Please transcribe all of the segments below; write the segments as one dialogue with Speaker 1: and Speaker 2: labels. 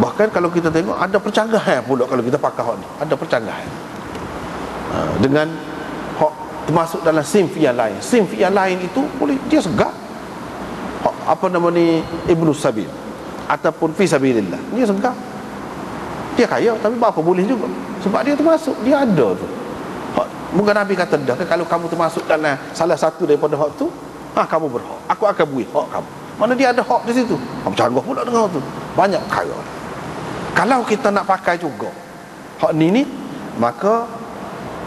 Speaker 1: Bahkan kalau kita tengok ada percanggahan pula kalau kita pakai hak ni. Ada percanggahan. Ha, dengan hak termasuk dalam sinf yang lain. Sinf yang lain itu boleh dia segar. Hak, apa nama ni Ibnu Sabil ataupun fi sabilillah. Dia segar. Dia kaya tapi apa boleh juga. Sebab dia termasuk dia ada tu. Hak, Mungkin Nabi kata dah kalau kamu termasuk dalam salah satu daripada hak tu, ah kamu berhak. Aku akan beri hak kamu. Mana dia ada hak di situ? Kamu canggah pula dengan hak tu. Banyak perkara. Kalau kita nak pakai juga hak ni ni, maka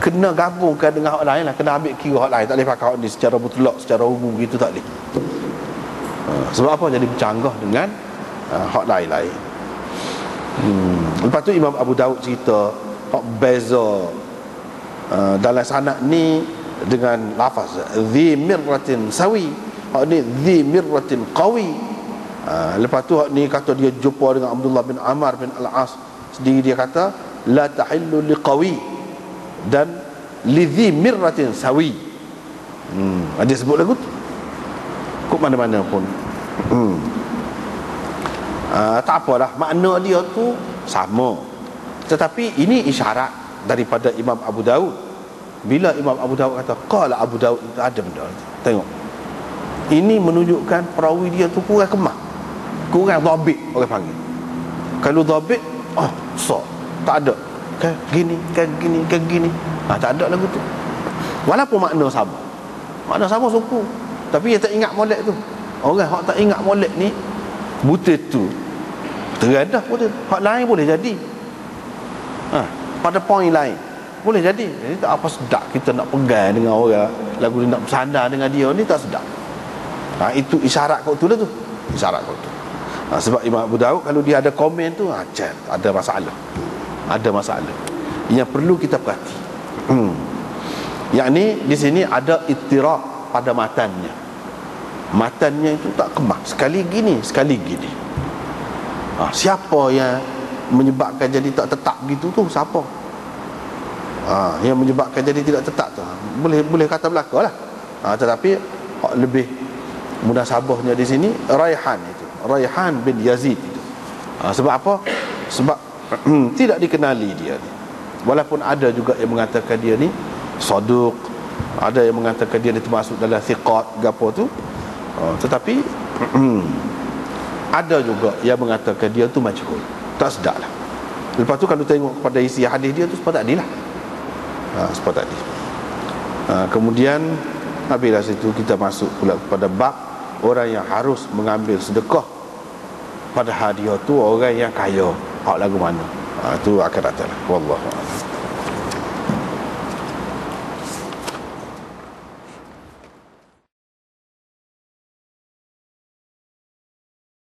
Speaker 1: kena gabungkan dengan hak lain lah. Kena ambil kira hak lain. Tak boleh pakai hak ni secara mutlak, secara umum gitu tak boleh. Ha, sebab apa? Jadi bercanggah dengan uh, hak lain-lain. Hmm. Lepas tu Imam Abu Daud cerita hak beza uh, dalam sanad ni dengan lafaz dhi mirratin sawi hak ni dhi mirratin qawi uh, lepas tu ni kata dia jumpa dengan Abdullah bin Amar bin Al-As. Sendiri dia kata la tahillu liqawi dan li dhi mirratin sawi. Hmm. dia sebut lagu tu? Kok mana-mana pun. Hmm. Uh, tak apalah makna dia tu sama. Tetapi ini isyarat daripada Imam Abu Daud. Bila Imam Abu Daud kata qala Abu Daud itu ada benda. Tengok. Ini menunjukkan perawi dia tu kurang kemah kurang dhabit orang panggil. Kalau dhabit oh so tak ada. Kan gini kan gini kan gini. Ah tak ada lagu tu. Walaupun makna sama. Makna sama suku. Tapi dia tak ingat molek tu. Orang hak tak ingat molek ni butir tu. Teradah pun. Hak lain boleh jadi. Ha, Pada poin lain. Boleh jadi. Jadi tak apa sedap kita nak pegang dengan orang. Lagu dia nak bersandar dengan dia ni tak sedap ha, Itu isyarat kau tu lah tu. Isyarat kau tu ha, Sebab Imam Abu Daud Kalau dia ada komen tu ha, Ada masalah. Ada masalah. Yang perlu kita perhati. Hmm. Yang ni di sini ada itiraf pada matannya. Matannya itu tak kemah. Sekali gini, sekali gini. Ha, siapa yang menyebabkan jadi tak tetap gitu tu siapa? Ha, yang menyebabkan jadi tidak tetap tu boleh boleh kata belaka lah. Ha, tetapi lebih mudah sabahnya di sini Raihan itu Raihan bin Yazid itu. Ha, sebab apa? Sebab tidak dikenali dia ni. Walaupun ada juga yang mengatakan dia ni saduk ada yang mengatakan dia ni termasuk dalam thiqat gapo tu. Ha, tetapi ada juga yang mengatakan dia tu majhul. Tak sedap lah. Lepas tu kalau tengok kepada isi hadis dia tu sebab tadi lah. Ha, sebab tadi ha, kemudian habislah situ kita masuk pula kepada bab orang yang harus mengambil sedekah. Pada hadiah tu orang yang kaya. Hak lagu mana? Ha, tu akan datang lah Wallahualam